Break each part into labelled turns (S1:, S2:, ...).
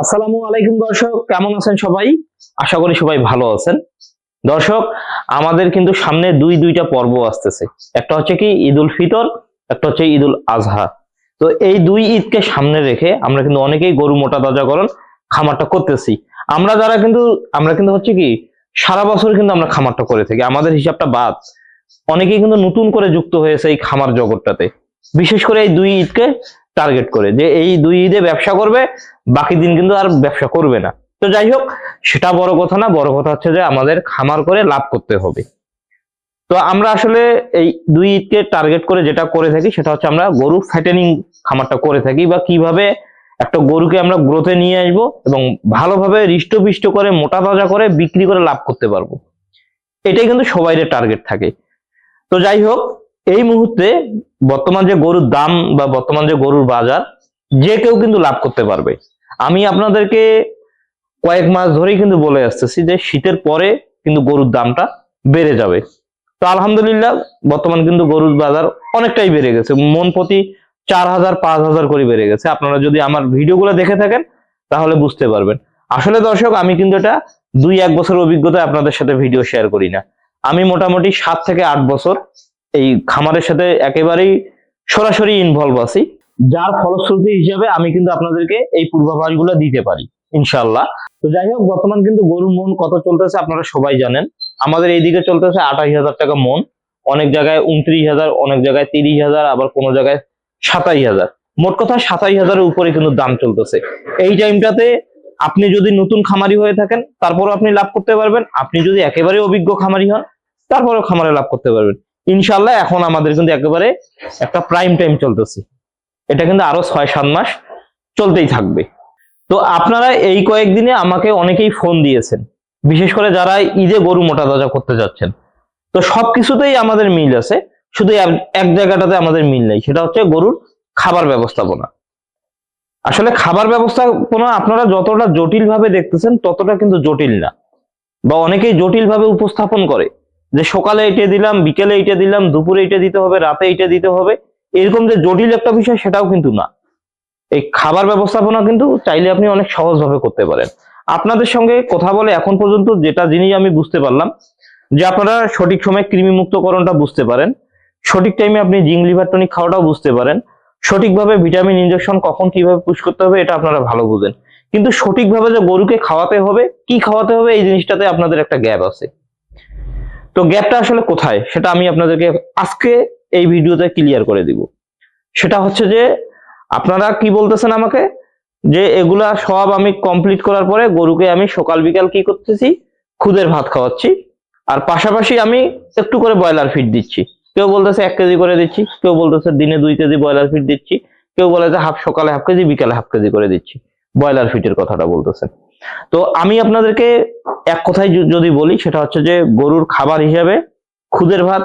S1: আসসালামু আলাইকুম দর্শক, কেমন আছেন সবাই? আশা করি সবাই ভালো আছেন। দর্শক, আমাদের কিন্তু সামনে দুই, দুইটা পর্ব আসতেছে। একটা হচ্ছে কি ঈদুল ফিতর, একটা হচ্ছে ঈদুল আজহা। তো এই দুই ঈদকে সামনে রেখে আমরা কিন্তু অনেকেই গরু মোটা তাজাকরণ খামারটা করতেছি। আমরা যারা কিন্তু, আমরা কিন্তু হচ্ছে কি, সারা বছর কিন্তু আমরা খামারটা করে থাকি। আমাদের হিসাবটা বাদ। অনেকেই কিন্তু নতুন করে যুক্ত হয়েছে এই খামার জগৎটাতে। বিশেষ করে এই দুই ঈদকে টার্গেট করে যে এই দুই ঈদে ব্যবসা করবে, বাকি দিন কিন্তু আর ব্যবসা করবে না। তো যাই হোক, সেটা বড় কথা না, বড় কথা হচ্ছে যে আমাদের খামার করে লাভ করতে হবে। তো আমরা আসলে এই দুই ঈদকে টার্গেট করে যেটা করে থাকি, সেটা হচ্ছে আমরা গরু ফ্যাটেনিং খামারটা করে থাকি বা কীভাবে একটা গরুকে আমরা গ্রোথে নিয়ে আসব এবং ভালোভাবে হৃষ্টপিষ্ট করে, মোটা তাজা করে বিক্রি করে লাভ করতে পারব। এটাই কিন্তু সবাইয়ের টার্গেট থাকে। তো যাই হোক এই মুহূর্তে বর্তমান যে গরুর দাম বা বর্তমান যে গরুর বাজার, যে কেউ কিন্তু লাভ করতে পারবে। আমি আপনাদেরকে কয়েক মাস ধরেই কিন্তু বলে আসতেছি যে শীতের পরে কিন্তু গরুর দামটা বেড়ে যাবে। তো আলহামদুলিল্লাহ, বর্তমান কিন্তু গরুর বাজার অনেকটাই বেড়ে গেছে। মন প্রতি চার হাজার, পাঁচ হাজার করে বেড়ে গেছে। আপনারা যদি আমার ভিডিওগুলো দেখে থাকেন, তাহলে বুঝতে পারবেন। আসলে দর্শক, আমি কিন্তু এটা দুই, এক বছর অভিজ্ঞতায় আপনাদের সাথে ভিডিও শেয়ার করি না। আমি মোটামুটি সাত থেকে আট বছর এই খামারের সাথে একেবারেই সরাসরি ইনভলভ আছি। যার ফলশ্রুতি হিসাবে আমি কিন্তু আপনাদেরকে এই পূর্বাভাস পূর্বাভাসগুলো দিতে পারি ইনশাল্লাহ তো যাই হোক, বর্তমান কিন্তু গরুর মন কত চলতেছে আপনারা সবাই জানেন। আমাদের এইদিকে চলতেছে আঠাশ হাজার টাকা মন। অনেক জায়গায় উনত্রিশ হাজার, অনেক জায়গায় তিরিশ হাজার, আবার কোনো জায়গায় সাতাশ হাজার। মোট কথা সাতাশ হাজারের উপরে কিন্তু দাম চলতেছে। এই টাইমটাতে আপনি যদি নতুন খামারি হয়ে থাকেন, তারপরও আপনি লাভ করতে পারবেন। আপনি যদি একেবারে অভিজ্ঞ খামারি হন, তারপরেও খামারে লাভ করতে পারবেন। ইনশাল্লাহ এখন আমাদের কিন্তু একেবারে একটা প্রাইম টাইম চলতেছে। এটা কিন্তু আরও ছয়, সাত মাস চলতেই থাকবে। তো আপনারা এই কয়েকদিনে আমাকে অনেকেই ফোন দিয়েছেন। বিশেষ করে যারা ঈদে গরু মোটা তাজা করতে যাচ্ছেন। তো সবকিছুতেই আমাদের মিল আছে। শুধু এক- জায়গাটাতে আমাদের মিল নেই। সেটা হচ্ছে গরুর খাবার ব্যবস্থাপনা। আসলে খাবার ব্যবস্থাপনা আপনারা যতটা জটিল ভাবে দেখতেছেন, ততটা কিন্তু জটিল না। বা অনেকেই জটিল ভাবে উপস্থাপন করে। যে সকালে এটা দিলাম, বিকেলে এটা দিলাম, দুপুরে এটা দিতে হবে, রাতে এটা দিতে হবে, এরকম যে জটিল একটা বিষয় সেটাও কিন্তু না। এই খাবার ব্যবস্থাপনা কিন্তু চাইলে আপনি অনেক সহজভাবে করতে পারেন। আপনাদের সঙ্গে কথা বলে এখন পর্যন্ত যেটা জিনিস আমি বুঝতে পারলাম, যে আপনারা সঠিক সময় কৃমি মুক্তকরণটা বুঝতে পারেন, সঠিক টাইমে আপনি জিঙ্ক লিভার টনিক খাওয়াটাও বুঝতে পারেন, সঠিকভাবে ভিটামিন ইনজেকশন কখন কীভাবে পুশ করতে হবে এটা আপনারা ভালো বুঝেন। কিন্তু সঠিকভাবে যে গরুকে খাওয়াতে হবে, কি খাওয়াতে হবে, এই জিনিসটাতে আপনাদের একটা গ্যাপ আছে। তো গ্যাপটা আসলে কোথায়? সেটা আমি আপনাদেরকে আজকে এই ভিডিওতে ক্লিয়ার করে দিব। সেটা হচ্ছে যে, আপনারা কি বলতেছেন আমাকে? যে এগুলা সব আমি কমপ্লিট করার পরে গরুকে আমি সকাল বিকাল কি করতেছি? খুদের ভাত খাওয়াচ্ছি। আর পাশাপাশি আমি একটু করে ব্রয়লার ফিড দিচ্ছি। কেউ বলতেছে এক কেজি করে দিচ্ছি, কেউ বলতেছে দিনে দুই কেজি ব্রয়লার ফিড দিচ্ছি, কেউ বলে যে হাফ সকালে হাফ কেজি, বিকালে হাফ কেজি করে দিচ্ছি। ব্রয়লার ফিটের কথাটা বলতেছেন। তো আমি আপনাদেরকে এক কথায় যদি বলি, সেটা হচ্ছে যে গরুর খাবার হিসাবে খুদের ভাত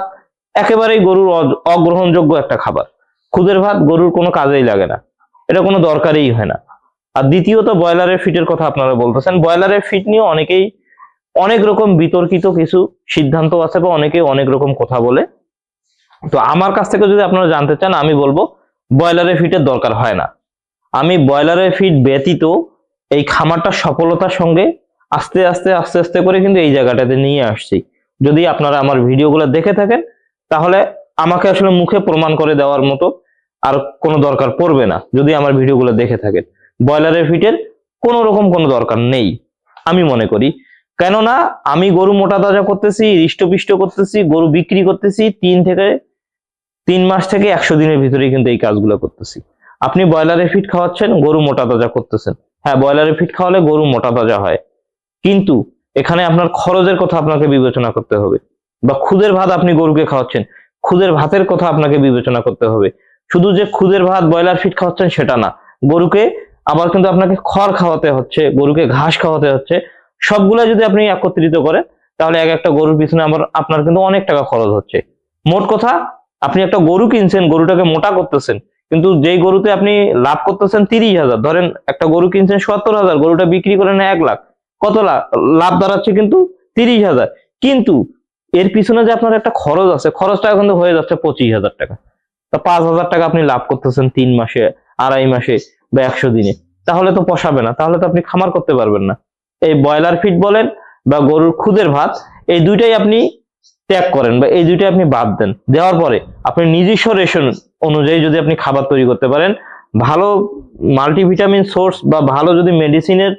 S1: একেবারেই গরুর অগ্রহণযোগ্য একটা খাবার। খুদের ভাত গরুর কোনো কাজেই লাগে না। এটা কোনো দরকারই হয় না। আর দ্বিতীয়ত ব্রয়লারের ফিটের কথা আপনারা বলতেছেন। ব্রয়লারের ফিট নিয়ে অনেকেই অনেক রকম বিতর্কিত কিছু সিদ্ধান্ত আছে বা অনেকেই অনেক রকম কথা বলে। তো আমার কাছ থেকে যদি আপনারা জানতে চান, আমি বলব, ব্রয়লারের ফিটের দরকার হয় না। আমি ব্রয়লারের ফিট ব্যতীত এই খামারটা সফলতার সঙ্গে আস্তে আস্তে আস্তে আস্তে করে কিন্তু এই জায়গাটাতে নিয়ে আসছি। যদি আপনারা আমার ভিডিওগুলো দেখে থাকেন, তাহলে আমাকে আসলে মুখে প্রমাণ করে দেওয়ার মতো আর কোনো দরকার পড়বে না, যদি আমার ভিডিওগুলো দেখে থাকেন। ব্রয়লারের ফিটের কোনো রকম কোনো দরকার নেই, আমি মনে করি। কেননা, আমি গরু মোটা তাজা করতেছি, হৃষ্টপিষ্ট করতেছি, গরু বিক্রি করতেছি, তিন থেকে তিন মাস থেকে একশো দিনের ভিতরে কিন্তু এই কাজগুলো করতেছি। আপনি ব্রয়লারের ফিট খাওয়াচ্ছেন, গরু মোটা তাজা করতেছেন। হ্যাঁ ব্রয়লারের ফিট খাওয়ালে গরু মোটা তাজা হয়। কিন্তু এখানে আপনার খরচের কথা আপনাকে বিবেচনা করতে হবে বা খুদের ভাত আপনি গরুকে খাওয়াচ্ছেন, খুদের ভাতের কথা আপনাকে বিবেচনা করতে হবে। শুধু যে খুদের ভাত, ব্রয়লার ফিট খাওয়াচ্ছেন সেটা না, গরুকে আবার কিন্তু আপনাকে খড় খাওয়াতে হচ্ছে, গরুকে ঘাস খাওয়াতে হচ্ছে সবগুলা যদি আপনি একত্রিত করেন, তাহলে এক একটা গরুর পিছনে আমার আপনার কিন্তু অনেক টাকা খরচ হচ্ছে। মোট কথা, আপনি একটা গরু কিনছেন, গরুটাকে মোটা করতেছেন কিন্তু যেই গরুতে আপনি লাভ করতেছেন তিরিশ হাজার, ধরেন একটা গরু কিনছেন সত্তর হাজার, গরুটা বিক্রি করেন এক লাখ, কত লাভ দাঁড়াচ্ছে কিন্তু তিরিশ হাজার। কিন্তু এর পিছনে যে আপনার একটা খরচ আছে, খরচটা কিন্তু হয়ে যাচ্ছে পঁচিশ হাজার টাকা। তা পাঁচ হাজার টাকা আপনি লাভ করতেছেন তিন মাসে, আড়াই মাসে বা একশো দিনে। তাহলে তো পোষাবে না, তাহলে তো আপনি খামার করতে পারবেন না। এই ব্রয়লার ফিড বলেন বা গরুর খুদের ভাত, এই দুইটাই আপনি ত্যাগ করেন বা এই দুইটাই আপনি বাদ দেন। দেওয়ার পরে আপনি নিজস্ব রেশন অনুযায়ী যদি আপনি খাবার তৈরি করতে পারেন, ভালো মাল্টিভিটামিন সোর্স বা ভালো যদি মেডিসিনের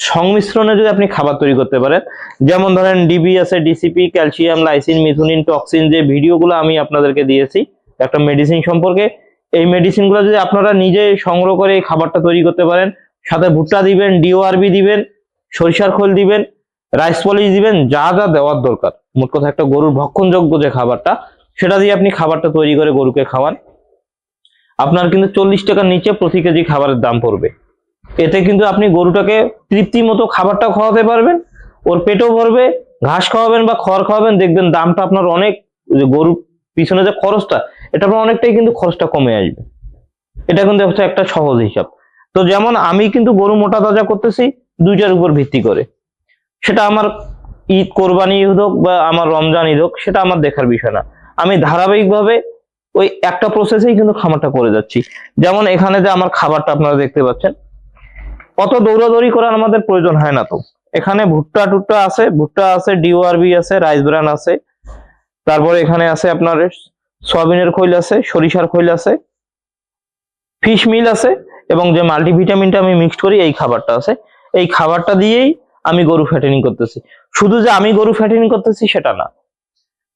S1: সংমিশ্রণে যদি আপনি খাবার তৈরি করতে পারেন, যেমন ধরেন ডিবি আছে DCP calcium lysine methionine toxin যে ভিডিওগুলো আমি আপনাদেরকে দিয়েছি, একটা মেডিসিন সম্পর্কে, এই মেডিসিনগুলো যদি আপনারা নিজে সংগ্রহ করে এই খাবারটা তৈরি করতে পারেন, সাথে ভুট্টা দিবেন ডিওআরবি দিবেন, সরিষার খোল দিবেন রাইস পলিশ দিবেন, যা যা দেওয়ার দরকার। মোট কথা একটা গরুর ভক্ষণযোগ্য যে খাবারটা, সেটা দিয়ে আপনি খাবারটা তৈরি করে গরুকে খাওয়ান। আপনার কিন্তু চল্লিশ টাকার নিচে প্রতি কেজি খাবারের দাম পড়বে। এতে কিন্তু আপনি গরুটাকে তৃপ্তি মতো খাবারটা খাওয়াতে পারবেন, ওর পেটও ভরবে, ঘাস খাওয়াবেন বা খড় খাওয়াবেন, দেখবেন দামটা আপনার অনেক গরুর পিছনে যে খরচটা, এটা আপনার অনেকটাই কিন্তু খরচটা কমে আসবে। এটা কিন্তু হচ্ছে একটা সহজ হিসাব। তো যেমন আমি কিন্তু গরু মোটা তাজা করতেছি, দুইটার উপর ভিত্তি করে। সেটা আমার ঈদ কোরবানি ঈদ হোক বা আমার রমজান ঈদ হোক, সেটা আমার দেখার বিষয় না। আমি ধারাবাহিকভাবে ওই একটা প্রসেসেই কিন্তু খামারটা করে যাচ্ছি। যেমন এখানে যে আমার খাবারটা আপনারা দেখতে পাচ্ছেন, অত দৌড়াদৌড়ি করার আমাদের প্রয়োজন হয় না তো। এখানে ভুট্টা টুট্টা আছে, ভুট্টা আছে ডিওআরবি আছে রাইস ব্রান আছে, তারপরে এখানে আছে আপনার সয়াবিনের খৈল আছে, সরিষার খৈল আছে ফিশ মিল আছে, এবং যে মাল্টিভিটামিনটা আমি মিক্সড করি, এই খাবারটা আছে। এই খাবারটা দিয়েই আমি গরু ফ্যাটেনিং করতেছি। শুধু যে আমি গরু ফ্যাটেনিং করতেছি, সেটা না।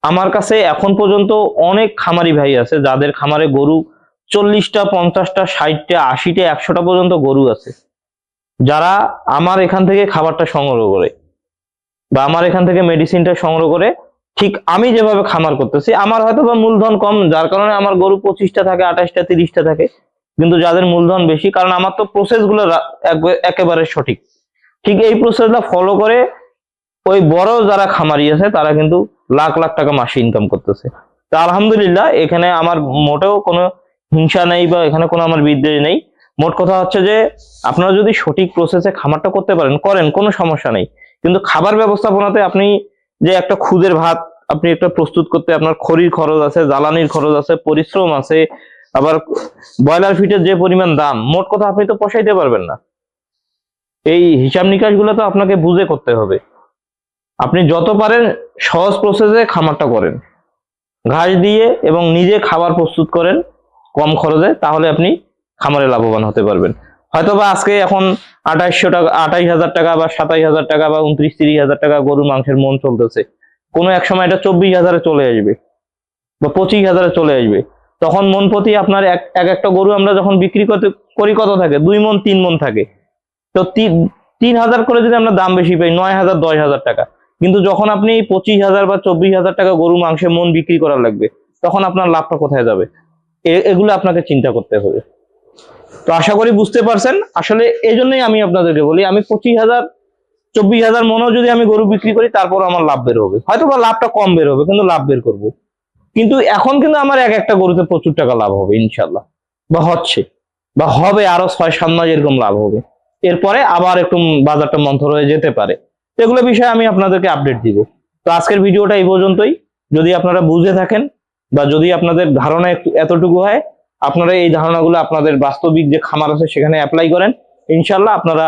S1: আমার কাছে এখন পর্যন্ত অনেক খামারি ভাই আছে, যাদের খামারে গরু চল্লিশটা, পঞ্চাশটা, ষাটটা, আশিটা, একশোটা পর্যন্ত গরু আছে। যারা আমার এখান থেকে খাবারটা সংগ্রহ করে বা আমার এখান থেকে মেডিসিনটা সংগ্রহ করে, ঠিক আমি যেভাবে খামার করতেছি, আমার হয়তো বা মূলধন কম, যার কারণে আমার গরু পঁচিশটা থাকে, আঠাশটা, তিরিশটা থাকে, কিন্তু যাদের মূলধন বেশি, কারণ আমার তো প্রসেসগুলো রা- একবে- একেবারে সঠিক। ঠিক এই প্রসেসটা ফলো করে ওই বড় যারা খামারি আছে, তারা কিন্তু লাখ লাখ টাকা মাসে ইনকাম করতেছে। তো আলহামদুলিল্লাহ, এখানে আমার মোটেও কোনো হিংসা নেই বা এখানে কোনো আমার বিদ্বেষ নেই। মোট কথা হচ্ছে যে, আপনারা যদি সঠিক প্রসেসে খামারটা করতে পারেন, করেন, কোনো সমস্যা নেই। কিন্তু খাবার ব্যবস্থাপনাতে আপনি যে একটা খুদের ভাত আপনি একটা প্রস্তুত করতে, আপনার খড়ির খরচ আছে, জ্বালানির খরচ আছে, পরিশ্রম আছে, আবার ব্রয়লার ফিটের যে পরিমাণ দাম, মোট কথা আপনি তো পোষাইতে পারবেন না। এই হিসাব নিকাশগুলো তো আপনাকে বুঝে করতে হবে। আপনি যত পারেন সহজ প্রসেসে খামারটা করেন। ঘাস দিয়ে এবং নিজে খাবার প্রস্তুত করেন কম খরচে, তাহলে আপনি খামারে লাভবান হতে পারবেন। হয়তো বা আজকে এখন আঠাইশশো টাকা, আঠাইশ হাজার টাকা বা সাতাইশ হাজার টাকা বা উনত্রিশ, তিরিশ হাজার টাকা গরুর মাংসের মন চলতেছে। কোনো এক সময় এটা চব্বিশ হাজারে চলে আসবে বা পঁচিশ হাজারে চলে আসবে। তখন মন প্রতি আপনার এক এক একটা গরু আমরা যখন বিক্রি করতে, করি কত থাকে? দুই মন, তিন মন থাকে। তো, তিন হাজার করে যদি আমরা দাম বেশি পাই, নয় হাজার, দশ হাজার টাকা। কিন্তু যখন আপনি পঁচিশ হাজার বা চব্বিশ হাজার টাকা গরু মাংসের মন বিক্রি করার লাগবে, তখন আপনার লাভটা কোথায় যাবে? এগুলো আপনাকে চিন্তা করতে হবে। তো আশা করি বুঝতে পারছেন। আসলে এই জন্যই আমি আপনাদেরকে বলি, আমি পঁচিশ হাজার, চব্বিশ হাজার মনও যদি আমি গরু বিক্রি করি তারপর আমার লাভ বের হবে। হয়তো বা লাভটা কম বের হবে, কিন্তু লাভ বের করব। কিন্তু এখন কিন্তু আমার এক একটা গরুতে প্রচুর টাকা লাভ হবে ইনশাল্লাহ বা হচ্ছে, বা হবে আরও ছয় সাত মাস এরকম লাভ হবে। এরপরে আবার একটু বাজারটা মন্থর হয়ে যেতে পারে। এগুলো বিষয়ে আমি আপনাদেরকে আপডেট দিব। তো আজকের ভিডিওটা এই পর্যন্তই। যদি আপনারা বুঝে থাকেন বা যদি আপনাদের ধারণা এতটুকু হয়, আপনারা এই ধারণাগুলো আপনাদের বাস্তবিক যে খামার আছে সেখানে অ্যাপ্লাই করেন। ইনশাল্লাহ আপনারা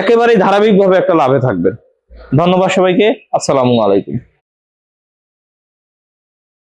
S1: একেবারেই ধারাবাহিকভাবে একটা লাভে থাকবেন। ধন্যবাদ সবাইকে। আসসালামু আলাইকুম।